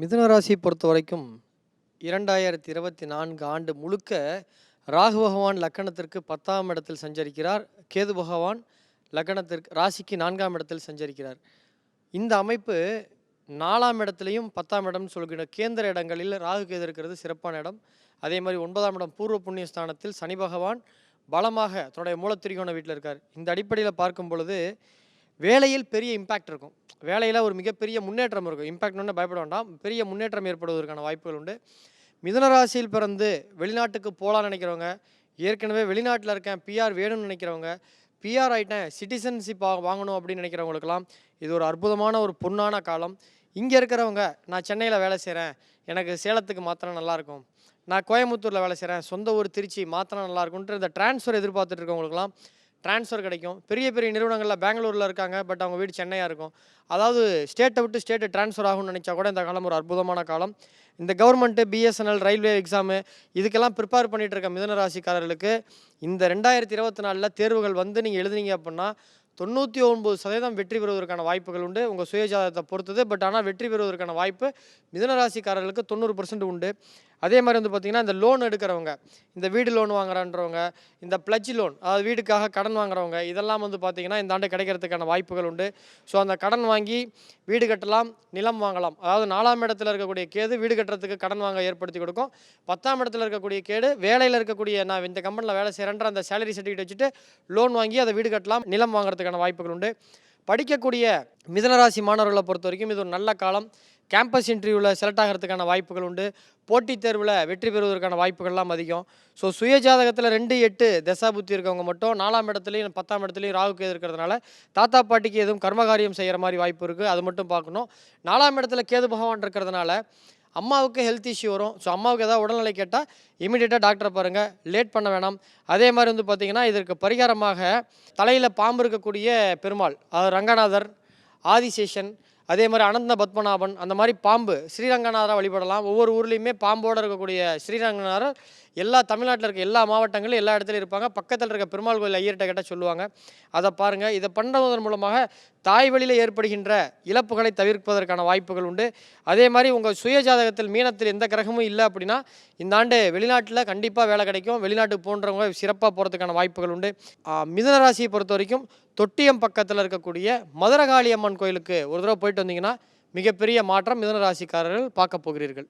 மிதுன ராசியை பொறுத்த வரைக்கும் இரண்டாயிரத்தி இருபத்தி நான்கு ஆண்டு முழுக்க ராகு பகவான் லக்கணத்திற்கு பத்தாம் இடத்தில் சஞ்சரிக்கிறார். கேது பகவான் லக்கணத்திற்கு ராசிக்கு நான்காம் இடத்தில் சஞ்சரிக்கிறார். இந்த அமைப்பு நாலாம் இடத்துலையும் பத்தாம் இடம்னு சொல்கிற கேந்திர இடங்களில் ராகு கேது இருக்கிறது சிறப்பான இடம். அதே மாதிரி ஒன்பதாம் இடம் பூர்வ புண்ணிய ஸ்தானத்தில் சனி பகவான் பலமாக தன்னுடைய மூலத்திரிகோண வீட்டில் இருக்கார். இந்த அடிப்படையில் பார்க்கும் பொழுது வேலையில் பெரிய இம்பேக்ட் இருக்கும். வேலையில் ஒரு மிகப்பெரிய முன்னேற்றம் இருக்கும். இம்பேக்ட் ஒன்று பயப்பட வேண்டாம். பெரிய முன்னேற்றம் ஏற்படுவதற்கான வாய்ப்புகள் உண்டு. மிதனராசியில் பிறந்து வெளிநாட்டுக்கு போகலான்னு நினைக்கிறவங்க ஏற்கனவே வெளிநாட்டில் இருக்கேன் பிஆர் வேணும்னு நினைக்கிறவங்க பிஆர் ஆகிட்டேன் சிட்டிசன்ஷிப் வாங்கணும் அப்படின்னு நினைக்கிறவங்களுக்கெல்லாம் இது ஒரு அற்புதமான ஒரு பொன்னான காலம். இங்கே இருக்கிறவங்க நான் சென்னையில் வேலை செய்கிறேன் எனக்கு சேலத்துக்கு மாத்திரம் நல்லாயிருக்கும். நான் கோயம்புத்தூரில் வேலை செய்கிறேன் சொந்த ஊர் திருச்சி மாத்திரம் நல்லாயிருக்குன்ற இந்த ட்ரான்ஸ்ஃபர் எதிர்பார்த்துட்டு இருக்கவங்களுக்குலாம் ட்ரான்ஸ்ஃபர் கிடைக்கும். பெரிய பெரிய நிறுவனங்களில் பெங்களூரில் இருக்காங்க பட் அவங்க வீடு சென்னையாக இருக்கும். அதாவது ஸ்டேட்டை விட்டு ஸ்டேட்டு ட்ரான்ஸ்ஃபர் ஆகும்னு நினச்சா கூட இந்த காலம் ஒரு அற்புதமான காலம். இந்த கவர்மெண்ட்டு பிஎஸ்என்எல் ரயில்வே எக்ஸாமு இதுக்கெல்லாம் ப்ரிப்பேர் பண்ணிகிட்டு இருக்க மிதன ராசிக்காரர்களுக்கு இந்த ரெண்டாயிரத்தி இருபத்தி நாலில் தேர்வுகள் வந்து நீங்கள் எழுதுனீங்க அப்படின்னா தொண்ணூற்றி ஒன்பது சதவீதம் வெற்றி பெறுவதற்கான வாய்ப்புகள் உண்டு. உங்கள் சுயஜாதத்தை பொறுத்தது. பட் ஆனால் வெற்றி பெறுவதற்கான வாய்ப்பு மிதனராசிக்காரர்களுக்கு தொண்ணூறு பர்சன்ட் உண்டு. அதே மாதிரி வந்து பார்த்திங்கன்னா இந்த லோன் எடுக்கிறவங்க இந்த வீடு லோன் வாங்குறான்றவங்க இந்த பிளட்ஜ் லோன் அதாவது வீடுக்காக கடன் வாங்குறவங்க இதெல்லாம் வந்து பார்த்திங்கன்னா இந்த ஆண்டு கிடைக்கிறதுக்கான வாய்ப்புகள் உண்டு. ஸோ அந்த கடன் வாங்கி வீடு கட்டலாம் நிலம் வாங்கலாம். அதாவது நாலாம் இடத்துல இருக்கக்கூடிய கேது வீடு கட்டுறதுக்கு கடன் வாங்க ஏற்படுத்தி கொடுக்கும். பத்தாம் இடத்துல இருக்கக்கூடிய கேடு வேலையில் இருக்கக்கூடிய நான் இந்த கம்பெனியில் வேலை செய்கிறேன்ற அந்த சேலரி சர்டிஃபிகேட் வச்சுட்டு லோன் வாங்கி அதை வீடு கட்டலாம் நிலம் வாங்குறதுக்கான வாய்ப்புகள் உண்டு. படிக்கக்கூடிய மிதனராசி மாணவர்களை பொறுத்த வரைக்கும் இது ஒரு நல்ல காலம். கேம்பஸ் இன்டர்வியூவில் செலக்ட் ஆகிறதுக்கான வாய்ப்புகள் உண்டு. போட்டித் தேர்வில் வெற்றி பெறுவதற்கான வாய்ப்புகள்லாம் அதிகம். ஸோ சுய ஜாதகத்தில் ரெண்டு எட்டு தசா புத்தி இருக்கவங்க மட்டும் நாலாம் இடத்துலையும் பத்தாம் இடத்துலையும் ராகுக்கு கேது இருக்கிறதுனால தாத்தா பாட்டிக்கு எதுவும் கர்மகாரியம் செய்கிற மாதிரி வாய்ப்பு இருக்குது அது மட்டும் பார்க்கணும். நாலாம் இடத்துல கேது பகவான் இருக்கிறதுனால அம்மாவுக்கு ஹெல்த் இஷ்யூ வரும். ஸோ அம்மாவுக்கு ஏதாவது உடல்நிலை கேட்டால் இமீடியட்டாக டாக்டரை பாருங்கள் லேட் பண்ண வேணாம். அதே மாதிரி வந்து பார்த்திங்கன்னா இதற்கு பரிகாரமாக தலையில் பாம்பு இருக்கக்கூடிய பெருமாள் அதாவது ரங்கநாதர் ஆதிசேஷன் அதே மாதிரி அனந்த பத்மநாபன் அந்த மாதிரி பாம்பு ஸ்ரீரங்கநாதராக வழிபடலாம். ஒவ்வொரு ஊர்லேயுமே பாம்போடு இருக்கக்கூடிய ஸ்ரீரங்கநாதர் எல்லா தமிழ்நாட்டில் இருக்க எல்லா மாவட்டங்களும் எல்லா இடத்துலையும் இருப்பாங்க. பக்கத்தில் இருக்க பெருமாள் கோயில் ஐயர்கிட்ட கேட்டால் சொல்லுவாங்க. அதை பாருங்கள் இதை பண்ணுறதன் மூலமாக தாய் வழியில் ஏற்படுகின்ற இழப்புகளை தவிர்ப்பதற்கான வாய்ப்புகள் உண்டு. அதே மாதிரி உங்கள் சுய ஜாதகத்தில் மீனத்தில் எந்த கிரகமும் இல்லை அப்படின்னா இந்த ஆண்டு வெளிநாட்டில் கண்டிப்பாக வேலை கிடைக்கும். வெளிநாட்டுக்கு போன்றவங்க சிறப்பாக போகிறதுக்கான வாய்ப்புகள் உண்டு. மிதன ராசியை பொறுத்த வரைக்கும் தொட்டியம் பக்கத்தில் இருக்கக்கூடிய மதுரகாளி அம்மன் கோயிலுக்கு ஒரு தடவை போயிட்டு வந்தீங்கன்னா மிகப்பெரிய மாற்றம் மிதன ராசிக்காரர்கள் பார்க்க போகிறீர்கள்.